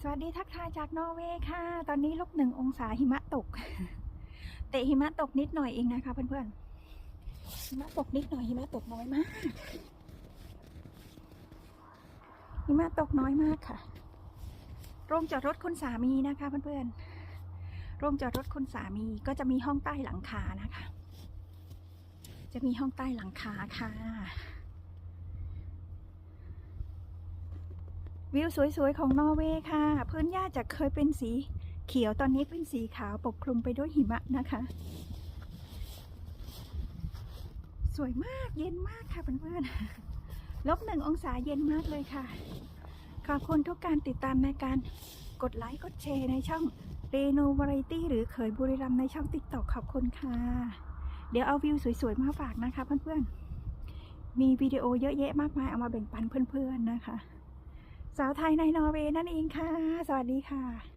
สวัสดีทักทายจากนอร์เวย์ค่ะ ตอนนี้ลบหนึ่งองศาหิมะตก แต่หิมะตกนิดหน่อยเองนะคะเพื่อนๆ หิมะตกนิดหน่อยหิมะตกน้อยมาก หิมะตกน้อยมากค่ะ โรงจอดรถคุณสามีนะคะเพื่อนๆ โรงจอดรถคุณสามีก็จะมีห้องใต้หลังคานะคะ จะมีห้องใต้หลังคาค่ะ วิวสวยๆ ของนอร์เวย์ค่ะ พื้นหญ้าจากเคยเป็นสีเขียวตอนนี้เป็นสีขาวปกคลุมไปด้วยหิมะนะคะ สวยมากเย็นมากค่ะเพื่อนๆลบหนึ่งองศาเย็นมากเลยค่ะ ขอบคุณทุกการติดตามในการกดไลค์กดแชร์ในช่องเรโนวาไรตี้หรือเขยบุรีรัมในช่องติ๊กต็อกขอบคุณค่ะ เดี๋ยวเอาวิวสวยๆ มาฝากนะคะเพื่อนๆ มีวิดีโอเยอะแยะมากมายเอามาแบ่งปันเพื่อนๆนะคะ สาวไทยในนอร์เวย์นั่นเองค่ะ สวัสดีค่ะ